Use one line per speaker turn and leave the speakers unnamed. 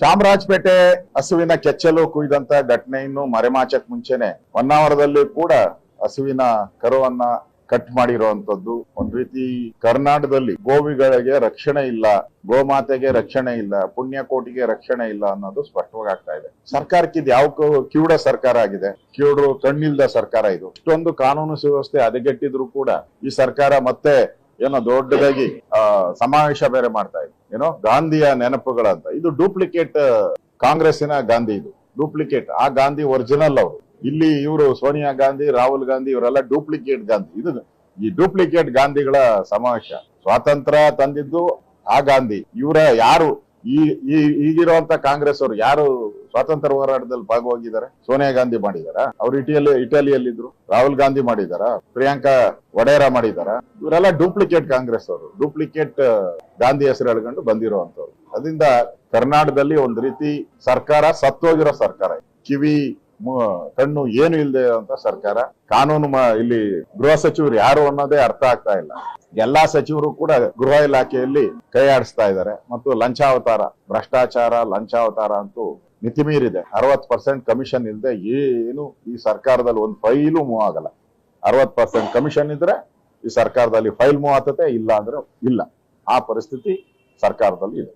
ಚಾಮರಾಜಪೇಟೆ ಹಸುವಿನ ಕೆಚ್ಚಲು ಕುಯ್ದಂತ ಘಟನೆ ಇನ್ನು ಮರೆಮಾಚಕ್ ಮುಂಚೆನೆ. ಹೊನ್ನಾವರದಲ್ಲಿ ಕೂಡ ಹಸುವಿನ ಕರುವನ್ನ ಕಟ್ ಮಾಡಿರುವಂತದ್ದು. ಒಂದ್ ರೀತಿ ಕರ್ನಾಟಕದಲ್ಲಿ ಗೋವಿಗಳಿಗೆ ರಕ್ಷಣೆ ಇಲ್ಲ, ಗೋಮಾತೆಗೆ ರಕ್ಷಣೆ ಇಲ್ಲ, ಪುಣ್ಯಕೋಟಿಗೆ ರಕ್ಷಣೆ ಇಲ್ಲ ಅನ್ನೋದು ಸ್ಪಷ್ಟವಾಗಿ ಆಗ್ತಾ ಇದೆ. ಸರ್ಕಾರಕ್ಕೆ ಇದು ಯಾವ ಕಿವುಡ ಸರ್ಕಾರ ಆಗಿದೆ. ಕಿವುಡು ಕಣ್ಣಿಲ್ದ ಸರ್ಕಾರ ಇದು. ಇಷ್ಟೊಂದು ಕಾನೂನು ಸುವ್ಯವಸ್ಥೆ ಹದಗೆಟ್ಟಿದ್ರು ಕೂಡ ಈ ಸರ್ಕಾರ ಮತ್ತೆ ಏನೋ ದೊಡ್ಡದಾಗಿ ಸಮಾವೇಶ ಬೇರೆ ಮಾಡ್ತಾ ಇದೆ. ಏನೋ ಗಾಂಧಿಯ ನೆನಪುಗಳಂತ. ಇದು ಡೂಪ್ಲಿಕೇಟ್ ಕಾಂಗ್ರೆಸ್ಸಿನ ಗಾಂಧಿ ಇದು. ಡೂಪ್ಲಿಕೇಟ್ ಆ ಗಾಂಧಿ ಒರಿಜಿನಲ್ ಅವರು. ಇಲ್ಲಿ ಇವರು ಸೋನಿಯಾ ಗಾಂಧಿ, ರಾಹುಲ್ ಗಾಂಧಿ, ಇವರೆಲ್ಲ ಡೂಪ್ಲಿಕೇಟ್ ಗಾಂಧಿ. ಇದು ಈ ಡೂಪ್ಲಿಕೇಟ್ ಗಾಂಧಿಗಳ ಸಮಾವೇಶ. ಸ್ವಾತಂತ್ರ್ಯ ತಂದಿದ್ದು ಆ ಗಾಂಧಿ. ಇವರ ಯಾರು? ಈ ಈ, ಈಗಿರುವಂತ ಕಾಂಗ್ರೆಸ್ ಅವರು ಯಾರು ಸ್ವಾತಂತ್ರ್ಯ ಹೋರಾಟದಲ್ಲಿ ಭಾಗವಾಗಿದ್ದಾರೆ. ಸೋನಿಯಾ ಗಾಂಧಿ ಮಾಡಿದಾರ? ಅವ್ರು ಇಟಲಿ ಇಟಲಿಯಲ್ಲಿದ್ರು. ರಾಹುಲ್ ಗಾಂಧಿ ಮಾಡಿದಾರ? ಪ್ರಿಯಾಂಕಾ ವಡೇರ ಮಾಡಿದಾರ? ಇವರೆಲ್ಲ ಡೂಪ್ಲಿಕೇಟ್ ಕಾಂಗ್ರೆಸ್ ಅವರು. ಡೂಪ್ಲಿಕೇಟ್ ಗಾಂಧಿ ಹೆಸರು ಹೇಳ್ಕೊಂಡು ಬಂದಿರುವಂತವ್ರು ಅದರಿಂದ ಕರ್ನಾಟಕದಲ್ಲಿ ಒಂದ್ ರೀತಿ ಸರ್ಕಾರ ಸತ್ತೋಗಿರೋ ಸರ್ಕಾರ. ಕಿವಿ ಕಣ್ಣು ಏನು ಇಲ್ಲದೆ ಅಂತ ಸರ್ಕಾರ. ಕಾನೂನು ಇಲ್ಲಿ ಗೃಹ ಸಚಿವರು ಯಾರು ಅನ್ನೋದೇ ಅರ್ಥ ಆಗ್ತಾ ಇಲ್ಲ. ಎಲ್ಲಾ ಸಚಿವರು ಕೂಡ ಗೃಹ ಇಲಾಖೆಯಲ್ಲಿ ಕೈ ಆಡಿಸ್ತಾ ಇದ್ದಾರೆ. ಮತ್ತು ಲಂಚಾವತಾರ, ಭ್ರಷ್ಟಾಚಾರ, ಲಂಚಾವತಾರ ಅಂತೂ ಮಿತಿಮೀರಿದೆ ಅರವತ್ ಪರ್ಸೆಂಟ್ ಕಮಿಷನ್ ಇಲ್ಲದೆ ಏನು ಈ ಸರ್ಕಾರದಲ್ಲಿ ಒಂದು ಫೈಲು ಮೂವ್ ಆಗಲ್ಲ. ಅರವತ್ ಪರ್ಸೆಂಟ್ ಕಮಿಷನ್ ಇದ್ರೆ ಈ ಸರ್ಕಾರದಲ್ಲಿ ಫೈಲ್ ಮೂವ್ ಆತತೆ ಇಲ್ಲ ಅಂದ್ರೆ ಇಲ್ಲ. ಆ ಪರಿಸ್ಥಿತಿ ಸರ್ಕಾರದಲ್ಲಿ ಇದೆ.